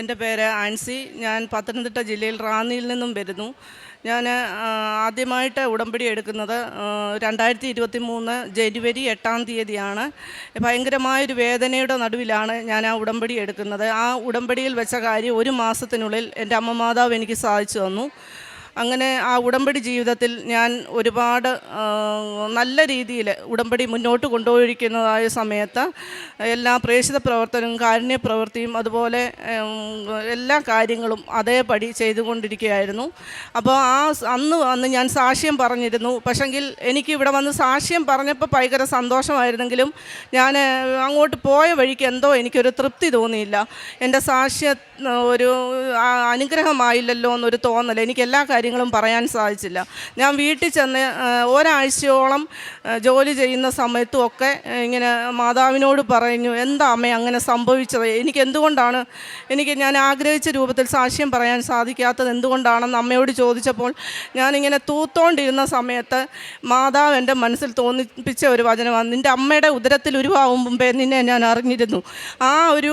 എന്റെ പേര് ആൻസി. ഞാൻ പത്തനംതിട്ട ജില്ലയിൽ റാന്നിയിൽ നിന്നും വരുന്നു. ഞാൻ ആദ്യമായിട്ട് ഉടമ്പടി എടുക്കുന്നത് രണ്ടായിരത്തി ഇരുപത്തി മൂന്ന് ജനുവരി എട്ടാം തീയതിയാണ്. ഭയങ്കരമായൊരു വേദനയുടെ നടുവിലാണ് ഞാൻ ആ ഉടമ്പടി എടുക്കുന്നത്. ആ ഉടമ്പടിയിൽ വെച്ച കാര്യം ഒരു മാസത്തിനുള്ളിൽ എന്റെ അമ്മ മാതാവ് എനിക്ക് സാധിച്ചു തന്നു. അങ്ങനെ ആ ഉടമ്പടി ജീവിതത്തിൽ ഞാൻ ഒരുപാട് നല്ല രീതിയിൽ ഉടമ്പടി മുന്നോട്ട് കൊണ്ടുപോയിരിക്കുന്നതായ സമയത്ത് എല്ലാ പ്രേക്ഷിത പ്രവർത്തനവും കാരുണ്യ പ്രവൃത്തിയും അതുപോലെ എല്ലാ കാര്യങ്ങളും അതേപടി ചെയ്തുകൊണ്ടിരിക്കുകയായിരുന്നു. അപ്പോൾ ആ അന്ന് അന്ന് ഞാൻ സാക്ഷ്യം പറഞ്ഞിരുന്നു. പക്ഷെങ്കിൽ എനിക്ക് ഇവിടെ വന്ന് സാക്ഷ്യം പറഞ്ഞപ്പോൾ ഭയങ്കര സന്തോഷമായിരുന്നെങ്കിലും ഞാൻ അങ്ങോട്ട് പോയ വഴിക്ക് എന്തോ എനിക്കൊരു തൃപ്തി തോന്നിയില്ല. എന്റെ സാക്ഷ്യ ഒരു അനുഗ്രഹമായില്ലല്ലോ എന്നൊരു തോന്നൽ എനിക്ക് എല്ലാ കാര്യങ്ങളും പറയാൻ സാധിച്ചില്ല. ഞാൻ വീട്ടിൽ ചെന്ന് ഒരാഴ്ചയോളം ജോലി ചെയ്യുന്ന സമയത്തും ഒക്കെ ഇങ്ങനെ മാതാവിനോട് പറഞ്ഞു എന്താ അമ്മ അങ്ങനെ സംഭവിച്ചത്? എനിക്ക് എന്തുകൊണ്ടാണ് എനിക്ക് ഞാൻ ആഗ്രഹിച്ച രൂപത്തിൽ സാക്ഷ്യം പറയാൻ സാധിക്കാത്തത് എന്തുകൊണ്ടാണെന്ന് അമ്മയോട് ചോദിച്ചപ്പോൾ ഞാനിങ്ങനെ തൂത്തോണ്ടിരുന്ന സമയത്ത് മാതാവ് എന്റെ മനസ്സിൽ തോന്നിപ്പിച്ച ഒരു വചനമാണ്. നിന്റെ അമ്മയുടെ ഉദരത്തിൽ ഉരുവാകും മുമ്പേ നിന്നെ ഞാൻ അറിഞ്ഞിരുന്നു. ആ ഒരു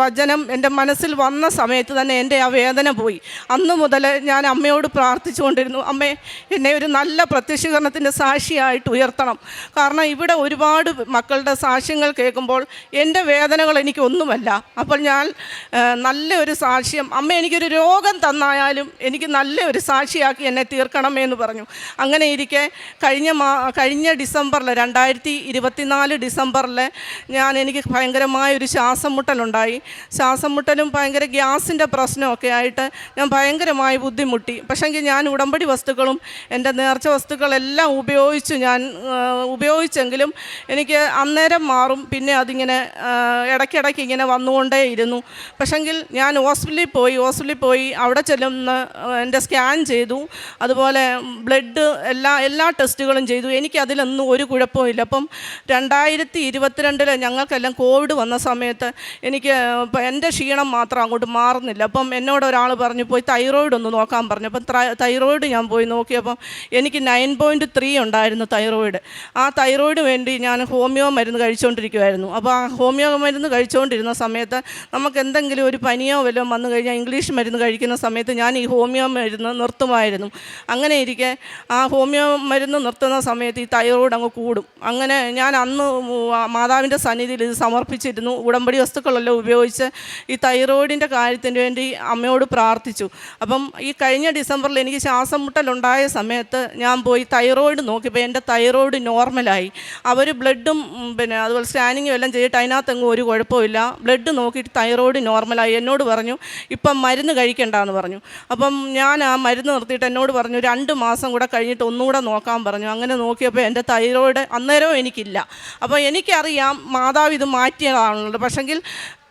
വചനം എന്റെ മനസ്സിൽ വന്ന സമയത്ത് തന്നെ എന്റെ ആ വേദന പോയി. അന്ന് മുതൽ ഞാൻ അമ്മയോട് പ്രാർത്ഥിച്ചുകൊണ്ടിരുന്നു അമ്മേ എന്നെ ഒരു നല്ല പ്രത്യക്ഷീകരണത്തിന്റെ സാക്ഷിയായിട്ട് ഉയർത്തണം. കാരണം ഇവിടെ ഒരുപാട് മക്കളുടെ സാക്ഷ്യങ്ങൾ കേൾക്കുമ്പോൾ എന്റെ വേദനകൾ എനിക്കൊന്നുമല്ല. അപ്പോൾ ഞാൻ നല്ല ഒരു സാക്ഷ്യം അമ്മ എനിക്കൊരു രോഗം തന്നായാലും എനിക്ക് നല്ല ഒരു സാക്ഷിയാക്കി എന്നെ തീർക്കണമേ എന്ന് പറഞ്ഞു. അങ്ങനെ ഇരിക്കെ കഴിഞ്ഞ മാ കഴിഞ്ഞ ഡിസംബറിൽ രണ്ടായിരത്തി ഇരുപത്തിനാല് ഡിസംബറിൽ ഞാൻ എനിക്ക് ഭയങ്കരമായ ഒരു ശ്വാസം മുട്ടലുണ്ടായി ശ്വാസം മുട്ടലും ഭയങ്കര ഗ്യാസിന്റെ പ്രശ്നമൊക്കെ ആയിട്ട് ഞാൻ ഭയങ്കരമായി ബുദ്ധിമുട്ടി. പക്ഷേങ്കിൽ ഞാൻ ഉടമ്പടി വസ്തുക്കളും എന്റെ നേർച്ച വസ്തുക്കളെല്ലാം ഉപയോഗിച്ചു ഞാൻ ഉപയോഗിച്ചെങ്കിലും എനിക്ക് അന്നേരം മാറും. പിന്നെ അതിങ്ങനെ ഇടയ്ക്കിടയ്ക്ക് ഇങ്ങനെ വന്നുകൊണ്ടേയിരുന്നു പക്ഷെങ്കിൽ ഞാൻ ഹോസ്പിറ്റലിൽ പോയി ഹോസ്പിറ്റലിൽ പോയി അവിടെ ചെല്ലുന്ന എന്റെ സ്കാൻ ചെയ്തു. അതുപോലെ ബ്ലഡ് എല്ലാ എല്ലാ ടെസ്റ്റുകളും ചെയ്തു. എനിക്കതിലൊന്നും ഒരു കുഴപ്പമില്ല അപ്പം രണ്ടായിരത്തി ഇരുപത്തിരണ്ടിൽ ഞങ്ങൾക്കെല്ലാം കോവിഡ് വന്ന സമയത്ത് എനിക്ക് എന്റെ ക്ഷീണം മാത്രം അങ്ങോട്ട് മാറുന്നില്ല. അപ്പം എന്നോട് ഒരാൾ പറഞ്ഞു പോയി തൈറോയിഡ് ഒന്ന് നോക്കാൻ പറഞ്ഞു. അപ്പം തൈറോയിഡ് ഞാൻ പോയി നോക്കിയപ്പം എനിക്ക് നയൻ പോയിന്റ് ത്രീ ഉണ്ടായിരുന്നു തൈറോയിഡ്. ആ തൈറോയിഡ് വേണ്ടി ഞാൻ ഹോമിയോ മരുന്ന് കഴിച്ചുകൊണ്ടിരിക്കുമായിരുന്നു അപ്പോൾ ആ ഹോമിയോ മരുന്ന് കഴിച്ചുകൊണ്ടിരുന്ന സമയത്ത് നമുക്ക് എന്തെങ്കിലും ഒരു പനിയോ വല്ലതും വന്നു കഴിഞ്ഞാൽ ഇംഗ്ലീഷ് മരുന്ന് കഴിക്കുന്ന സമയത്ത് ഞാൻ ഈ ഹോമിയോ മരുന്ന് നിർത്തുമായിരുന്നു. അങ്ങനെ ഇരിക്കെ ആ ഹോമിയോ മരുന്ന് നിർത്തുന്ന സമയത്ത് ഈ തൈറോയിഡ് അങ്ങ് കൂടും. അങ്ങനെ ഞാൻ അന്ന് മാതാവിന്റെ സന്നിധിയിൽ ഇത് സമർപ്പിച്ചിരുന്നു. ഉടമ്പടി വസ്തുക്കളെല്ലാം ഉപയോഗിച്ച് ഈ തൈറോയിഡിന്റെ കാര്യത്തിന് വേണ്ടി അമ്മയോട് പ്രാർത്ഥിച്ചു. അപ്പം ഈ കഴിഞ്ഞ ഡിസംബറിൽ എനിക്ക് ശ്വാസം മുട്ടലുണ്ടായ സമയത്ത് ഞാൻ പോയി തൈറോയിഡ് നോക്കിയപ്പോൾ എന്റെ തൈറോയിഡ് നോർമലായി അവർ ബ്ലഡും പിന്നെ അതുപോലെ സ്കാനിങ്ങും എല്ലാം ചെയ്തിട്ട് അതിനകത്തെങ്ങും ഒരു കുഴപ്പമില്ല ബ്ലഡ് നോക്കിയിട്ട് തൈറോയിഡ് നോർമലായി എന്നോട് പറഞ്ഞു ഇപ്പം മരുന്ന് കഴിക്കണ്ടെന്ന് പറഞ്ഞു. അപ്പം ഞാൻ ആ മരുന്ന് നിർത്തിയിട്ട് എന്നോട് പറഞ്ഞു രണ്ട് മാസം കൂടെ കഴിഞ്ഞിട്ട് ഒന്നുകൂടെ നോക്കാൻ പറഞ്ഞു. അങ്ങനെ നോക്കിയപ്പോൾ എന്റെ തൈറോയിഡ് അന്നേരവും എനിക്കില്ല. അപ്പോൾ എനിക്കറിയാം മാതാവ് ഇത് മാറ്റിയതാണല്ലോ. പക്ഷെങ്കിൽ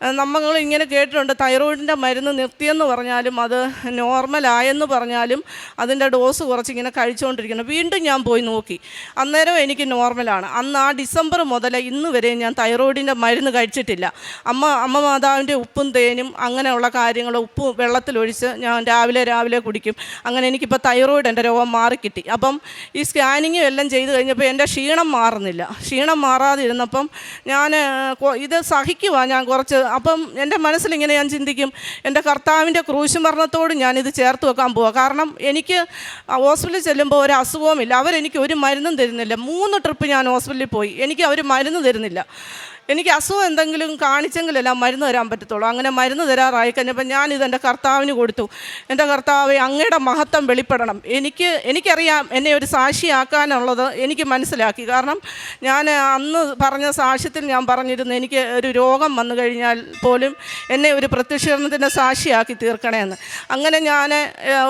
നമ്മൾ ഇങ്ങനെ കേട്ടിട്ടുണ്ട് തൈറോയിഡിന്റെ മരുന്ന് നിർത്തിയെന്ന് പറഞ്ഞാലും അത് നോർമലായെന്ന് പറഞ്ഞാലും അതിന്റെ ഡോസ് കുറച്ച് ഇങ്ങനെ കഴിച്ചുകൊണ്ടിരിക്കണം വീണ്ടും ഞാൻ പോയി നോക്കി. അന്നേരം എനിക്ക് നോർമലാണ് അന്ന് ആ ഡിസംബർ മുതൽ ഇന്ന് വരെ ഞാൻ തൈറോയിഡിന്റെ മരുന്ന് കഴിച്ചിട്ടില്ല. അമ്മ അമ്മ മാതാവിന്റെ ഉപ്പും തേനും അങ്ങനെയുള്ള കാര്യങ്ങൾ ഉപ്പ് വെള്ളത്തിലൊഴിച്ച് ഞാൻ രാവിലെ രാവിലെ കുടിക്കും. അങ്ങനെ എനിക്കിപ്പോൾ തൈറോയിഡ് എന്റെ രോഗം മാറിക്കിട്ടി. അപ്പം ഈ സ്കാനിങ്ങും എല്ലാം ചെയ്ത് കഴിഞ്ഞപ്പോൾ എന്റെ ക്ഷീണം മാറുന്നില്ല. ക്ഷീണം മാറാതിരുന്നപ്പം ഞാൻ ഇത് സഹിക്കുവാ ഞാൻ കുറച്ച് അപ്പം എന്റെ മനസ്സിലിങ്ങനെ ഞാൻ ചിന്തിക്കും എന്റെ കർത്താവിന്റെ ക്രൂശ് മരണത്തോട് ഞാനിത് ചേർത്ത് വെക്കാൻ പോവാം. കാരണം എനിക്ക് ഹോസ്പിറ്റലിൽ ചെല്ലുമ്പോൾ ഒരു അസുഖവുമില്ല. അവരെനിക്ക് ഒരു മരുന്നും തരുന്നില്ല. മൂന്ന് ട്രിപ്പ് ഞാൻ ഹോസ്പിറ്റലിൽ പോയി. എനിക്ക് അവർ മരുന്ന് തരുന്നില്ല. എനിക്ക് അസുഖം എന്തെങ്കിലും കാണിച്ചെങ്കിലല്ല മരുന്ന് തരാൻ പറ്റത്തുള്ളൂ. അങ്ങനെ മരുന്ന് തരാറായി കഴിഞ്ഞപ്പോൾ ഞാനിത് എന്റെ കർത്താവിന് കൊടുത്തു. എന്റെ കർത്താവ് അങ്ങയുടെ മഹത്വം വെളിപ്പെടണം. എനിക്ക് എനിക്കറിയാം എന്നെ ഒരു സാക്ഷിയാക്കാനുള്ളത് എനിക്ക് മനസ്സിലാക്കി. കാരണം ഞാൻ അന്ന് പറഞ്ഞ സാക്ഷ്യത്തിൽ ഞാൻ പറഞ്ഞിരുന്നു എനിക്ക് ഒരു രോഗം വന്നു കഴിഞ്ഞാൽ പോലും എന്നെ ഒരു പ്രത്യക്ഷീകരണത്തിന്റെ സാക്ഷിയാക്കി തീർക്കണമെന്ന് അങ്ങനെ ഞാൻ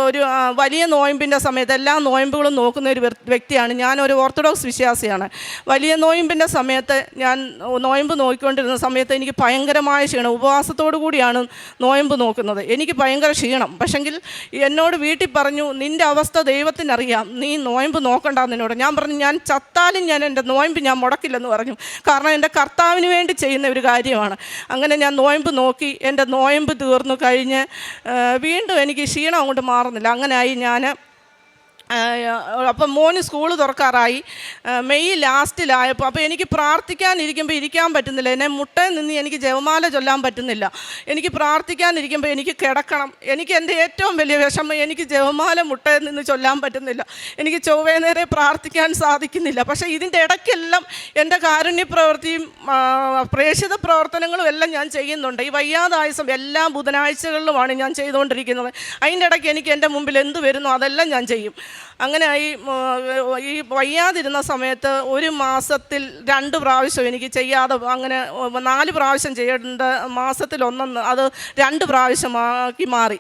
ഒരു വലിയ നോയമ്പിന്റെ സമയത്ത് എല്ലാ നോയമ്പുകളും നോക്കുന്ന ഒരു വ്യക്തിയാണ്. വ്യക്തിയാണ് ഞാനൊരു ഓർത്തഡോക്സ് വിശ്വാസിയാണ്. വലിയ നോയമ്പിന്റെ സമയത്ത് ഞാൻ നോയമ്പ് നോക്കിക്കൊണ്ടിരുന്ന സമയത്ത് എനിക്ക് ഭയങ്കരമായ ക്ഷീണം ഉപവാസത്തോടു കൂടിയാണ് നോയമ്പ് നോക്കുന്നത്. എനിക്ക് ഭയങ്കര ക്ഷീണം. പക്ഷെങ്കിൽ എന്നോട് വീട്ടിൽ പറഞ്ഞു നിന്റെ അവസ്ഥ ദൈവത്തിനറിയാം. നീ നോയമ്പ് നോക്കണ്ടെന്ന് എന്നോട്. ഞാൻ പറഞ്ഞു ഞാൻ ചത്താലും ഞാൻ എന്റെ നോയമ്പ് ഞാൻ മുടക്കില്ലെന്ന് പറഞ്ഞു. കാരണം എന്റെ കർത്താവിന് വേണ്ടി ചെയ്യുന്ന ഒരു കാര്യമാണ്. അങ്ങനെ ഞാൻ നോയമ്പ് നോക്കി എന്റെ നോയമ്പ് തീർന്നു കഴിഞ്ഞ് വീണ്ടും എനിക്ക് ക്ഷീണം അങ്ങോട്ട് മാറുന്നില്ല. അങ്ങനെയായി ഞാൻ അപ്പം മോന് സ്കൂൾ തുറക്കാറായി. മെയ് ലാസ്റ്റിലായപ്പോൾ അപ്പോൾ എനിക്ക് പ്രാർത്ഥിക്കാനിരിക്കുമ്പോൾ ഇരിക്കാൻ പറ്റുന്നില്ല. എന്നെ മുട്ടയിൽ നിന്ന് എനിക്ക് ജപമാല ചൊല്ലാൻ പറ്റുന്നില്ല. എനിക്ക് പ്രാർത്ഥിക്കാനിരിക്കുമ്പോൾ എനിക്ക് കിടക്കണം. എനിക്ക് എന്റെ ഏറ്റവും വലിയ വിഷമം എനിക്ക് ജപമാല മുട്ടയിൽ നിന്ന് ചൊല്ലാൻ പറ്റുന്നില്ല. എനിക്ക് ചൊവ്വേ നേരെ പ്രാർത്ഥിക്കാൻ സാധിക്കുന്നില്ല. പക്ഷേ ഇതിന്റെ ഇടയ്ക്കെല്ലാം എന്റെ കാരുണ്യ പ്രവൃത്തിയും പ്രേക്ഷിത പ്രവർത്തനങ്ങളും എല്ലാം ഞാൻ ചെയ്യുന്നുണ്ട്. ഈ വയ്യാതായസം എല്ലാ ബുധനാഴ്ചകളിലുമാണ് ഞാൻ ചെയ്തുകൊണ്ടിരിക്കുന്നത്. അതിന്റെ ഇടയ്ക്ക് എനിക്ക് എന്റെ മുമ്പിൽ എന്ത് വരുന്നു അതെല്ലാം ഞാൻ ചെയ്യും. അങ്ങനെ ഈ ഈ വയ്യാതിരുന്ന സമയത്ത് ഒരു മാസത്തിൽ രണ്ട് പ്രാവശ്യം എനിക്ക് ചെയ്യാതെ അങ്ങനെ നാല് പ്രാവശ്യം ചെയ്യേണ്ട മാസത്തിൽ ഒന്നൊന്ന് അത് രണ്ട് പ്രാവശ്യമാക്കി മാറി.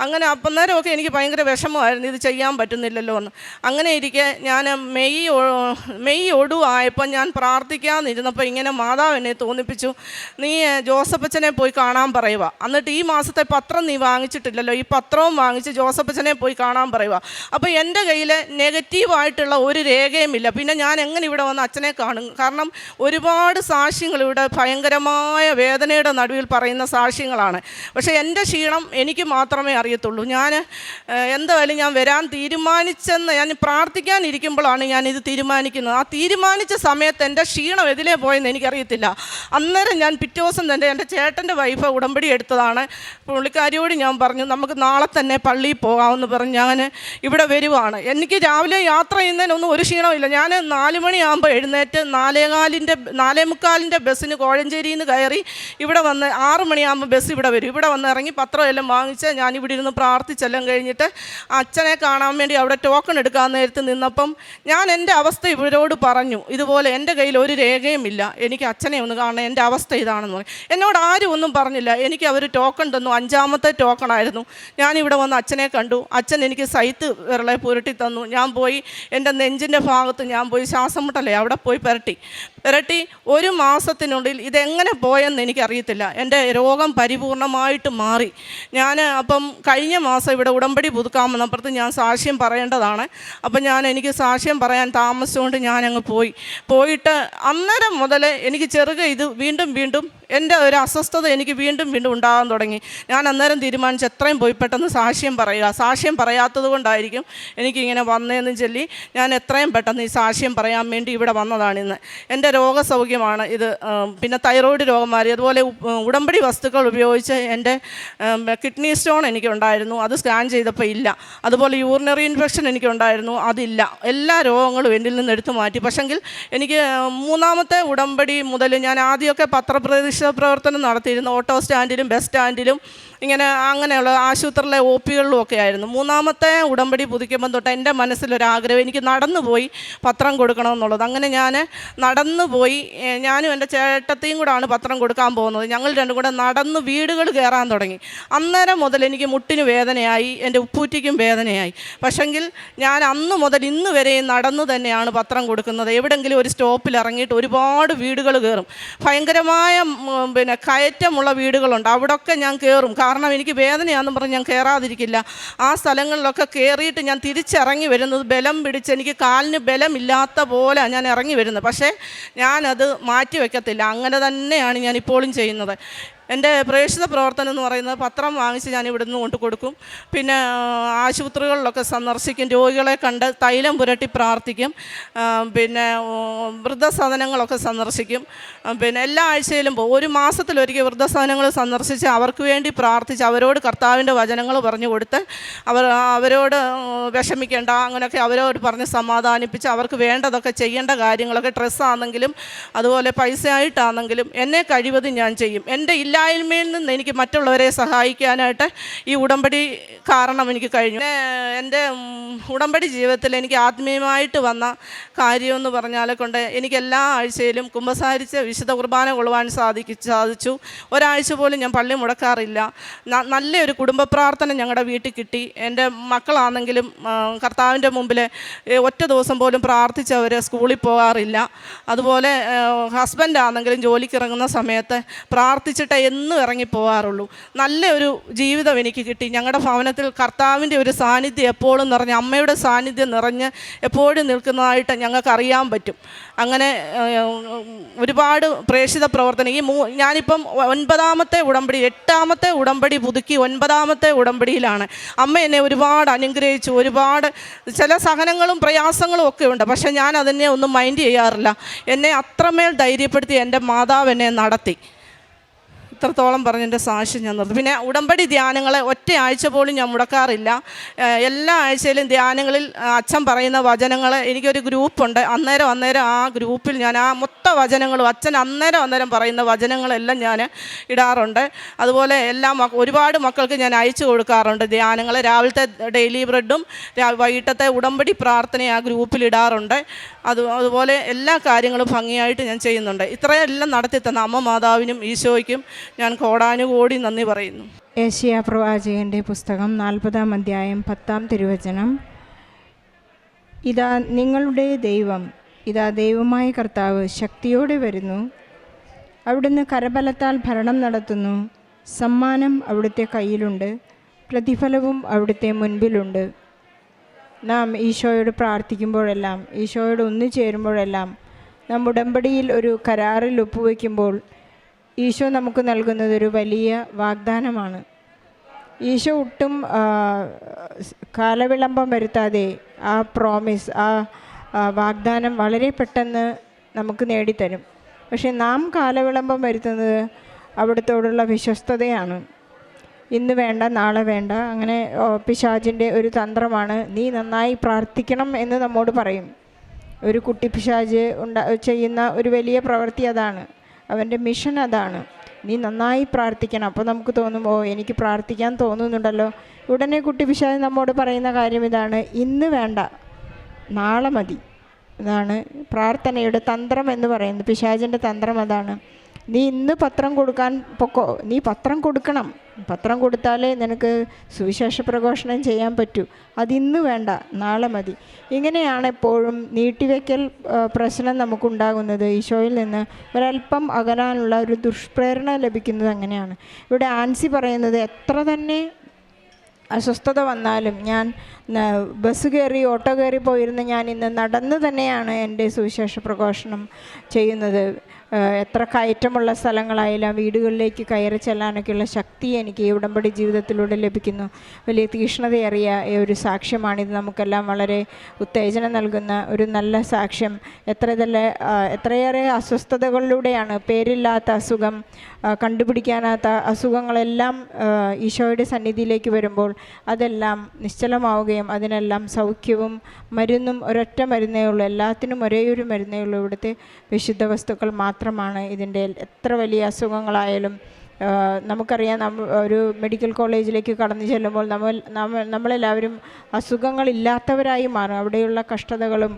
അങ്ങനെ അപ്പം നേരമൊക്കെ എനിക്ക് ഭയങ്കര വിഷമമായിരുന്നു ഇത് ചെയ്യാൻ പറ്റുന്നില്ലല്ലോ എന്ന്. അങ്ങനെ ഇരിക്കെ ഞാൻ മെയ് മെയ് ഒടുവായപ്പോൾ ഞാൻ പ്രാർത്ഥിക്കാതിരുന്നപ്പോൾ ഇങ്ങനെ മാതാവ് എന്നെ തോന്നിപ്പിച്ചു നീ ജോസഫച്ചനെ പോയി കാണാൻ പറയുക എന്നിട്ട് ഈ മാസത്തെ പത്രം നീ വാങ്ങിച്ചിട്ടില്ലല്ലോ ഈ പത്രവും വാങ്ങിച്ച് ജോസഫച്ചനെ പോയി കാണാൻ പറയുക അപ്പോൾ എന്റെ കയ്യിൽ നെഗറ്റീവായിട്ടുള്ള ഒരു രേഖയുമില്ല. പിന്നെ ഞാൻ എങ്ങനെ ഇവിടെ വന്ന് അച്ഛനെ കാണും? കാരണം ഒരുപാട് സാക്ഷ്യങ്ങൾ ഇവിടെ ഭയങ്കരമായ വേദനയുടെ നടുവിൽ പറയുന്ന സാക്ഷ്യങ്ങളാണ്. പക്ഷേ എന്റെ ക്ഷീണം എനിക്ക് മാത്രമേ അറിയത്തുള്ളൂ. ഞാൻ എന്തായാലും ഞാൻ വരാൻ തീരുമാനിച്ചെന്ന് ഞാൻ പ്രാർത്ഥിക്കാനിരിക്കുമ്പോഴാണ് ഞാൻ ഇത് തീരുമാനിക്കുന്നത്. ആ തീരുമാനിച്ച സമയത്ത് എന്റെ ക്ഷീണം എതിലേ പോയെന്ന് എനിക്കറിയത്തില്ല. അന്നേരം ഞാൻ പിറ്റേ ദിവസം തന്നെ എന്റെ ചേട്ടന്റെ വൈഫ് ഉടമ്പടി എടുത്തതാണ്. പുള്ളിക്കാരിയോട് ഞാൻ പറഞ്ഞു നമുക്ക് നാളെ തന്നെ പള്ളിയിൽ പോകാമെന്ന് പറഞ്ഞ് ഞാൻ ഇവിടെ വരുവാണ്. എനിക്ക് രാവിലെ യാത്ര ചെയ്യുന്നതിനൊന്നും ഒരു ക്ഷീണമില്ല ഞാൻ നാല് മണിയാകുമ്പോൾ എഴുന്നേറ്റ് നാലേകാലിന്റെ നാലേ മുക്കാലിന്റെ ബസ്സിന് കോഴഞ്ചേരിയിൽ നിന്ന് കയറി ഇവിടെ വന്ന് ആറ് മണിയാകുമ്പോൾ ബസ് ഇവിടെ വരും. ഇവിടെ വന്ന് ഇറങ്ങി പത്രം എല്ലാം വാങ്ങിച്ച് ഞാൻ ഇവിടെ ഇരുന്ന് പ്രാർത്ഥിച്ചെല്ലാം കഴിഞ്ഞിട്ട് അച്ഛനെ കാണാൻ വേണ്ടി അവിടെ ടോക്കൺ എടുക്കാൻ നേരത്ത് നിന്നപ്പം ഞാൻ എന്റെ അവസ്ഥ ഇവരോട് പറഞ്ഞു. ഇതുപോലെ എന്റെ കയ്യിൽ ഒരു രേഖയും ഇല്ല. എനിക്ക് അച്ഛനെ ഒന്ന് കാണണം. എന്റെ അവസ്ഥ ഇതാണെന്ന് പറഞ്ഞു. എന്നോട് ആരും ഒന്നും പറഞ്ഞില്ല. എനിക്ക് അവർ ടോക്കൺ തന്നു. അഞ്ചാമത്തെ ടോക്കൺ ആയിരുന്നു. ഞാനിവിടെ വന്ന് അച്ഛനെ കണ്ടു. അച്ഛൻ എനിക്ക് സൈത്ത് വിരളെ പുരട്ടി തന്നു. ഞാൻ പോയി എന്റെ നെഞ്ചിന്റെ ഭാഗത്ത് ഞാൻ പോയി ശ്വാസം മുട്ടല്ലേ അവിടെ പോയി പുരട്ടി. പുരട്ടി ഒരു മാസത്തിനുള്ളിൽ ഇതെങ്ങനെ പോയെന്ന് എനിക്കറിയത്തില്ല. എന്റെ രോഗം പരിപൂർണമായിട്ട് മാറി. ഞാൻ അപ്പം കഴിഞ്ഞ മാസം ഇവിടെ ഉടമ്പടി പുതുക്കാമെന്നപ്പുറത്ത് ഞാൻ സാക്ഷ്യം പറയേണ്ടതാണ്. അപ്പം ഞാൻ എനിക്ക് സാക്ഷ്യം പറയാൻ താമസിച്ചുകൊണ്ട് ഞാനങ്ങ് പോയി. പോയിട്ട് അന്നേരം മുതൽ എനിക്ക് ചെറുക ഇത് വീണ്ടും വീണ്ടും എന്റെ ഒരു അസ്വസ്ഥത എനിക്ക് വീണ്ടും വീണ്ടും ഉണ്ടാകാൻ തുടങ്ങി. ഞാൻ അന്നേരം തീരുമാനിച്ച് എത്രയും പോയി പെട്ടെന്ന് സാക്ഷ്യം പറയുക. സാക്ഷ്യം പറയാത്തത് കൊണ്ടായിരിക്കും എനിക്കിങ്ങനെ വന്നതെന്ന് ചൊല്ലി ഞാൻ എത്രയും പെട്ടെന്ന് ഈ സാക്ഷ്യം പറയാൻ വേണ്ടി ഇവിടെ വന്നതാണ് ഇന്ന് എന്റെ രോഗസൗഖ്യമാണ് ഇത്. പിന്നെ തൈറോയ്ഡ് രോഗം മാറി. അതുപോലെ ഉടമ്പടി വസ്തുക്കൾ ഉപയോഗിച്ച് എന്റെ കിഡ്നി സ്റ്റോൺ എനിക്കുണ്ടായിരുന്നു. അത് സ്കാൻ ചെയ്തപ്പോൾ ഇല്ല. അതുപോലെ യൂറിനറി ഇൻഫെക്ഷൻ എനിക്കുണ്ടായിരുന്നു. അതില്ല. എല്ലാ രോഗങ്ങളും എന്നിൽ നിന്ന് എടുത്തു മാറ്റി. പക്ഷെങ്കിൽ എനിക്ക് മൂന്നാമത്തെ ഉടമ്പടി മുതൽ ഞാൻ ആദ്യമൊക്കെ പത്രപ്രതിഷ്ഠ പ്രവർത്തനം നടത്തിയിരുന്നു. ഓട്ടോ സ്റ്റാൻഡിലും ബസ് സ്റ്റാൻഡിലും ഇങ്ങനെ അങ്ങനെയുള്ള ആശുപത്രിയിലെ ഒ പികളിലും ഒക്കെ ആയിരുന്നു. മൂന്നാമത്തെ ഉടമ്പടി പുതുക്കിയപ്പം തൊട്ട് എന്റെ മനസ്സിലൊരാഗ്രഹം എനിക്ക് നടന്നു പോയി പത്രം കൊടുക്കണമെന്നുള്ളത്. അങ്ങനെ ഞാൻ നടന്നു പോയി ഞാനും എന്റെ ചേട്ടത്തെയും കൂടാണ് പത്രം കൊടുക്കാൻ പോകുന്നത്. ഞങ്ങൾ രണ്ടും കൂടെ നടന്ന് വീടുകൾ കയറാൻ തുടങ്ങി. അന്നേരം മുതൽ എനിക്ക് മുട്ടിന് വേദനയായി എന്റെ ഉപ്പൂറ്റിക്കും വേദനയായി. പക്ഷെങ്കിൽ ഞാൻ അന്ന് മുതൽ ഇന്ന് വരെയും നടന്നു തന്നെയാണ് പത്രം കൊടുക്കുന്നത്. എവിടെങ്കിലും ഒരു സ്റ്റോപ്പിൽ ഇറങ്ങിയിട്ട് ഒരുപാട് വീടുകൾ കയറും. ഭയങ്കരമായ പിന്നെ കയറ്റമുള്ള വീടുകളുണ്ട്. അവിടെയൊക്കെ ഞാൻ കയറും. കാരണം എനിക്ക് വേദനയാണെന്ന് പറഞ്ഞ് ഞാൻ കയറാതിരിക്കില്ല. ആ സ്ഥലങ്ങളിലൊക്കെ കയറിയിട്ട് ഞാൻ തിരിച്ചിറങ്ങി വരുന്നത് ബലം പിടിച്ച് എനിക്ക് കാലിന് ബലമില്ലാത്ത പോലെ ഞാൻ ഇറങ്ങി വരുന്നത്. പക്ഷേ ഞാനത് മാറ്റി വയ്ക്കത്തില്ല അങ്ങനെ തന്നെയാണ് ഞാൻ ഇപ്പോഴും ചെയ്യുന്നത്. എന്റെ പ്രേക്ഷിത പ്രവർത്തനം എന്ന് പറയുന്നത് പത്രം വാങ്ങിച്ച് ഞാൻ ഇവിടുന്ന് കൊണ്ട് കൊടുക്കും. പിന്നെ ആശുപത്രികളിലൊക്കെ സന്ദർശിക്കും രോഗികളെ കണ്ട് തൈലം പുരട്ടി പ്രാർത്ഥിക്കും. പിന്നെ വൃദ്ധസദനങ്ങളൊക്കെ സന്ദർശിക്കും. പിന്നെ എല്ലാ ആഴ്ചയിലും പോകും. ഒരു മാസത്തിലൊരിക്കൽ വൃദ്ധസദനങ്ങൾ സന്ദർശിച്ച് അവർക്ക് വേണ്ടി പ്രാർത്ഥിച്ച് അവരോട് കർത്താവിന്റെ വചനങ്ങൾ പറഞ്ഞു കൊടുത്ത് അവർ അവരോട് വിഷമിക്കേണ്ട അങ്ങനെയൊക്കെ അവരോട് പറഞ്ഞ് സമാധാനിപ്പിച്ച് അവർക്ക് വേണ്ടതൊക്കെ ചെയ്യേണ്ട കാര്യങ്ങളൊക്കെ ഡ്രസ്സാണെങ്കിലും അതുപോലെ പൈസ ആയിട്ടാണെങ്കിലും എന്നെ കഴിവതും ഞാൻ ചെയ്യും. എന്റെ ഇല്ലായ്മയിൽ നിന്ന് എനിക്ക് മറ്റുള്ളവരെ സഹായിക്കാനായിട്ട് ഈ ഉടമ്പടി കാരണം എനിക്ക് കഴിഞ്ഞു. എന്റെ ഉടമ്പടി ജീവിതത്തിൽ എനിക്ക് ആത്മീയമായിട്ട് വന്ന കാര്യമെന്ന് പറഞ്ഞാൽ കൊണ്ട് എനിക്ക് എല്ലാ ആഴ്ചയിലും കുമ്പസാരിച്ച് വിശുദ്ധ കുർബാന കൊള്ളുവാൻ സാധിക്കും സാധിച്ചു. ഒരാഴ്ച പോലും ഞാൻ പള്ളി മുടക്കാറില്ല. നല്ലൊരു കുടുംബ പ്രാർത്ഥന ഞങ്ങളുടെ വീട്ടിൽ കിട്ടി. എന്റെ മക്കളാണെങ്കിലും കർത്താവിന്റെ മുമ്പിൽ ഒറ്റ ദിവസം പോലും പ്രാർത്ഥിച്ചവർ സ്കൂളിൽ പോകാറില്ല. അതുപോലെ ഹസ്ബൻഡ് ആണെങ്കിലും ജോലിക്ക് ഇറങ്ങുന്ന സമയത്ത് പ്രാർത്ഥിച്ചിട്ടേ എന്നും ഇറങ്ങി പോകാറുള്ളൂ നല്ല ഒരു ജീവിതം എനിക്ക് കിട്ടി. ഞങ്ങളുടെ ഭവനത്തിൽ കർത്താവിന്റെ ഒരു സാന്നിധ്യം എപ്പോഴും നിറഞ്ഞ് അമ്മയുടെ സാന്നിധ്യം നിറഞ്ഞ് എപ്പോഴും നിൽക്കുന്നതായിട്ട് ഞങ്ങൾക്ക് അറിയാൻ പറ്റും. അങ്ങനെ ഒരുപാട് പ്രേക്ഷിത പ്രവർത്തനം. ഈ മൂ ഞാനിപ്പം ഒൻപതാമത്തെ ഉടമ്പടി എട്ടാമത്തെ ഉടമ്പടി പുതുക്കി ഒൻപതാമത്തെ ഉടമ്പടിയിലാണ്. അമ്മ എന്നെ ഒരുപാട് അനുഗ്രഹിച്ചു. ഒരുപാട് ചില സഹനങ്ങളും പ്രയാസങ്ങളും ഒക്കെ ഉണ്ട്. പക്ഷെ ഞാൻ അതിനെ ഒന്നും മൈൻഡ് ചെയ്യാറില്ല. എന്നെ അത്രമേൽ ധൈര്യപ്പെടുത്തി എന്റെ മാതാവ് എന്നെ നടത്തി. ഇത്രത്തോളം പറഞ്ഞതിന്റെ സാക്ഷ്യം ഞാൻ നിർത്തും. പിന്നെ ഉടമ്പടി ധ്യാനങ്ങളെ ഒറ്റ ആഴ്ച പോലും ഞാൻ മുടക്കാറില്ല. എല്ലാ ആഴ്ചയിലും ധ്യാനങ്ങളിൽ അച്ഛൻ പറയുന്ന വചനങ്ങൾ എനിക്കൊരു ഗ്രൂപ്പുണ്ട്. അന്നേരം അന്നേരം ആ ഗ്രൂപ്പിൽ ഞാൻ ആ മൊത്ത വചനങ്ങളും അച്ഛൻ അന്നേരം അന്നേരം പറയുന്ന വചനങ്ങളെല്ലാം ഞാൻ ഇടാറുണ്ട്. അതുപോലെ എല്ലാ ഒരുപാട് മക്കൾക്ക് ഞാൻ അയച്ചു കൊടുക്കാറുണ്ട് ധ്യാനങ്ങൾ രാവിലത്തെ ഡെയിലി ബ്രെഡും വൈകിട്ടത്തെ ഉടമ്പടി പ്രാർത്ഥന ആ ഗ്രൂപ്പിൽ ഇടാറുണ്ട്. അത് അതുപോലെ എല്ലാ കാര്യങ്ങളും ഭംഗിയായിട്ട് ഞാൻ ചെയ്യുന്നുണ്ട്. ഇത്രയെല്ലാം നടത്തി തന്ന അമ്മ മാതാവിനും ഈശോയ്ക്കും ഞാൻ കോടാനുകോടി നന്ദി പറയുന്നു. ഏഷ്യ പ്രവാചകന്റെ പുസ്തകം നാൽപ്പതാം അധ്യായം പത്താം തിരുവചനം. ഇതാ നിങ്ങളുടെ ദൈവം ഇതാ ദൈവമായ കർത്താവ് ശക്തിയോടെ വരുന്നു. അവിടുന്ന് കരബലത്താൽ ഭരണം നടത്തുന്നു. സമ്മാനം അവിടുത്തെ കയ്യിലുണ്ട്. പ്രതിഫലവും അവിടുത്തെ മുൻപിലുണ്ട്. നാം ഈശോയോട് പ്രാർത്ഥിക്കുമ്പോഴെല്ലാം ഈശോയോട് ഒന്നു ചേരുമ്പോഴെല്ലാം നാം ഉടമ്പടിയിൽ ഒരു കരാറിൽ ഒപ്പുവെക്കുമ്പോൾ ഈശോ നമുക്ക് നൽകുന്നത് ഒരു വലിയ വാഗ്ദാനമാണ്. ഈശോ ഒട്ടും കാലവിളംബം വരുത്താതെ ആ പ്രോമിസ് ആ വാഗ്ദാനം വളരെ പെട്ടെന്ന് നമുക്ക് നേടിത്തരും. പക്ഷേ നാം കാലവിളംബം വരുത്തുന്നത് അവിടത്തോടുള്ള വിശ്വസ്തതയാണ്. ഇന്ന് വേണ്ട നാളെ വേണ്ട അങ്ങനെ പിശാജിന്റെ ഒരു തന്ത്രമാണ് നീ നന്നായി പ്രാർത്ഥിക്കണം എന്ന് നമ്മോട് പറയും. ഒരു കുട്ടി പിശാജ് ഉണ്ടാ ചെയ്യുന്ന ഒരു വലിയ പ്രവൃത്തി അതാണ്. അവന്റെ മിഷൻ അതാണ്. നീ നന്നായി പ്രാർത്ഥിക്കണം. അപ്പോൾ നമുക്ക് തോന്നും ഓ എനിക്ക് പ്രാർത്ഥിക്കാൻ തോന്നുന്നുണ്ടല്ലോ. ഉടനെ കുട്ടി പിശാദ് നമ്മോട് പറയുന്ന കാര്യം ഇതാണ്. ഇന്ന് വേണ്ട നാളെ മതി. ഇതാണ് പ്രാർത്ഥനയുടെ തന്ത്രം എന്ന് പറയുന്നത്. പിശാചിന്റെ തന്ത്രം അതാണ്. നീ ഇന്ന് പത്രം കൊടുക്കാൻ പൊക്കോ നീ പത്രം കൊടുക്കണം. പത്രം കൊടുത്താലേ നിനക്ക് സുവിശേഷ പ്രഘോഷണം ചെയ്യാൻ പറ്റൂ. അതിന്ന് വേണ്ട നാളെ മതി. ഇങ്ങനെയാണ് എപ്പോഴും നീട്ടിവെക്കൽ പ്രശ്നം നമുക്കുണ്ടാകുന്നത്. ഈശോയിൽ നിന്ന് ഒരല്പം അകലാനുള്ള ഒരു ദുഷ്പ്രേരണ ലഭിക്കുന്നത് അങ്ങനെയാണ്. ഇവിടെ ആൻസി പറയുന്നത് എത്ര തന്നെ അസ്വസ്ഥത വന്നാലും ഞാൻ ബസ് കയറി ഓട്ടോ കയറി പോയിരുന്ന ഞാൻ ഇന്ന് നടന്ന് തന്നെയാണ് എന്റെ സുവിശേഷ പ്രഘോഷണം ചെയ്യുന്നത്. എത്ര കയറ്റമുള്ള സ്ഥലങ്ങളായാലും വീടുകളിലേക്ക് കയറി ചെല്ലാനൊക്കെയുള്ള ശക്തി എനിക്ക് ഈ ഉടമ്പടി ജീവിതത്തിലൂടെ ലഭിക്കുന്നു. വലിയ തീക്ഷ്ണതയേറിയ ഒരു സാക്ഷ്യമാണിത്. നമുക്കെല്ലാം വളരെ ഉത്തേജനം നൽകുന്ന ഒരു നല്ല സാക്ഷ്യം. എത്ര ഇതല്ല എത്രയേറെ അസ്വസ്ഥതകളിലൂടെയാണ് പേരില്ലാത്ത അസുഖം കണ്ടുപിടിക്കാനാത്ത അസുഖങ്ങളെല്ലാം ഈശോയുടെ സന്നിധിയിലേക്ക് വരുമ്പോൾ അതെല്ലാം നിശ്ചലമാവുകയും അതിനെല്ലാം സൗഖ്യവും മരുന്നും ഒരൊറ്റ മരുന്നേ ഉള്ളൂ. എല്ലാത്തിനും ഒരേ ഒരു മരുന്നേ ഉള്ളൂ. ഇവിടുത്തെ വിശുദ്ധ വസ്തുക്കൾ മാത്രമാണ് ഇതിന്റെ എത്ര വലിയ അസുഖങ്ങളായാലും നമുക്കറിയാം നമ്മ ഒരു മെഡിക്കൽ കോളേജിലേക്ക് കടന്നു ചെല്ലുമ്പോൾ നമ്മൾ നമ്മൾ നമ്മളെല്ലാവരും അസുഖങ്ങളില്ലാത്തവരായി മാറും. അവിടെയുള്ള കഷ്ടതകളും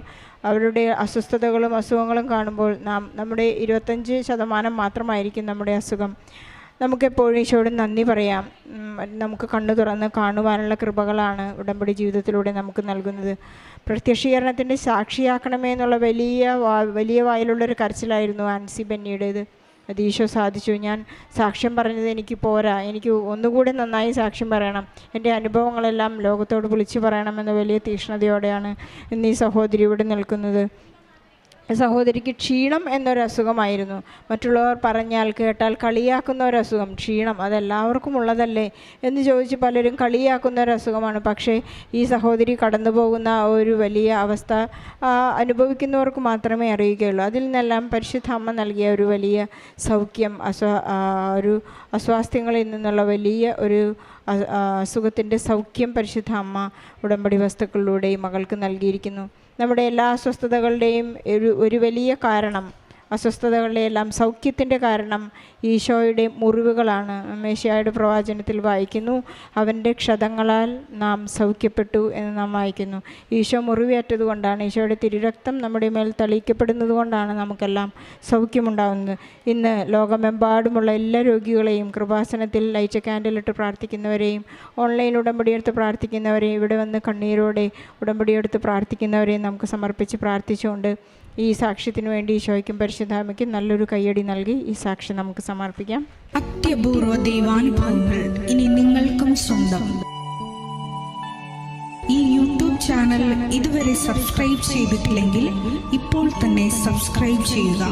അവരുടെ അസ്വസ്ഥതകളും അസുഖങ്ങളും കാണുമ്പോൾ നാം നമ്മുടെ ഇരുപത്തഞ്ച് ശതമാനം മാത്രമായിരിക്കും നമ്മുടെ അസുഖം. നമുക്കെപ്പോഴും ഈശോയോട് നന്ദി പറയാം. നമുക്ക് കണ്ണു തുറന്ന് കാണുവാനുള്ള കൃപകളാണ് ഉടമ്പടി ജീവിതത്തിലൂടെ നമുക്ക് നൽകുന്നത്. പ്രത്യക്ഷീകരണത്തിന്റെ സാക്ഷിയാക്കണമേ എന്നുള്ള വലിയ വലിയ വായിലുള്ളൊരു കരച്ചിലായിരുന്നു ആൻസി ബെന്നിയുടേത്. അത് ഈശോ സാധിച്ചു. ഞാൻ സാക്ഷ്യം പറഞ്ഞത് എനിക്ക് പോരാ. എനിക്ക് ഒന്നുകൂടി നന്നായി സാക്ഷ്യം പറയണം. എന്റെ അനുഭവങ്ങളെല്ലാം ലോകത്തോട് വിളിച്ചു പറയണമെന്ന വലിയ തീക്ഷ്ണതയോടെയാണ് ഇന്ന് ഈ സഹോദരി ഇവിടെ നിൽക്കുന്നത്. സഹോദരിക്ക് ക്ഷീണം എന്നൊരു അസുഖമായിരുന്നു മറ്റുള്ളവർ പറഞ്ഞാൽ കേട്ടാൽ കളിയാക്കുന്ന ഒരു അസുഖം ക്ഷീണം അതെല്ലാവർക്കും ഉള്ളതല്ലേ എന്ന് ചോദിച്ച് പലരും കളിയാക്കുന്ന ഒരു അസുഖമാണ് പക്ഷേ ഈ സഹോദരി കടന്നു പോകുന്ന ഒരു വലിയ അവസ്ഥ അനുഭവിക്കുന്നവർക്ക് മാത്രമേ അറിയുകയുള്ളൂ. അതിൽ നിന്നെല്ലാം പരിശുദ്ധ അമ്മ നൽകിയ ഒരു വലിയ സൗഖ്യം അസ്വ ഒരു അസ്വാസ്ഥ്യങ്ങളിൽ നിന്നുള്ള വലിയ ഒരു അസുഖത്തിന്റെ സൗഖ്യം പരിശുദ്ധ അമ്മ ഉടമ്പടി വസ്തുക്കളിലൂടെ മകൾക്ക് നൽകിയിരിക്കുന്നു. നമ്മുടെ എല്ലാ അസ്വസ്ഥതകളുടെയും ഒരു ഒരു വലിയ കാരണം. അസ്വസ്ഥതകളുടെ എല്ലാം സൗഖ്യത്തിന്റെ കാരണം ഈശോയുടെ മുറിവുകളാണ് മേശയായുടെ പ്രവാചനത്തിൽ വായിക്കുന്നു. അവന്റെ ക്ഷതങ്ങളാൽ നാം സൗഖ്യപ്പെട്ടു എന്ന് നാം വായിക്കുന്നു. ഈശോ മുറിവേറ്റത് കൊണ്ടാണ് ഈശോയുടെ തിരുരക്തം നമ്മുടെ മേൽ തെളിയിക്കപ്പെടുന്നത് കൊണ്ടാണ് നമുക്കെല്ലാം സൗഖ്യമുണ്ടാകുന്നത് ഇന്ന് ലോകമെമ്പാടുമുള്ള എല്ലാ രോഗികളെയും കൃപാസനത്തിൽ ലൈച്ച ക്യാൻഡലിട്ട് പ്രാർത്ഥിക്കുന്നവരെയും ഓൺലൈൻ ഉടമ്പടിയെടുത്ത് പ്രാർത്ഥിക്കുന്നവരെയും ഇവിടെ വന്ന് കണ്ണീരോടെ ഉടമ്പടിയെടുത്ത് പ്രാർത്ഥിക്കുന്നവരെയും നമുക്ക് സമർപ്പിച്ച് പ്രാർത്ഥിച്ചുകൊണ്ട് ഈ സാക്ഷ്യത്തിന് വേണ്ടി ഈശോയ്ക്കും പരിശുദ്ധാമയ്ക്കും നല്ലൊരു കയ്യടി നൽകി ഈ സാക്ഷ്യം നമുക്ക് സമർപ്പിക്കാം. അത്യപൂർവ ദൈവാനുഭവങ്ങൾ ഇനി നിങ്ങൾക്കും സ്വന്തം. ഈ യൂട്യൂബ് ചാനൽ ഇതുവരെ സബ്സ്ക്രൈബ് ചെയ്തിട്ടില്ലെങ്കിൽ ഇപ്പോൾ തന്നെ സബ്സ്ക്രൈബ് ചെയ്യുക.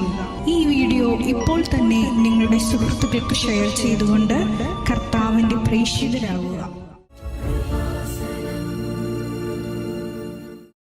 ഈ വീഡിയോ ഇപ്പോൾ തന്നെ നിങ്ങളുടെ സുഹൃത്തുക്കൾക്ക് ഷെയർ ചെയ്തുകൊണ്ട് കർത്താവിന്റെ പ്രേക്ഷിതരാകുക.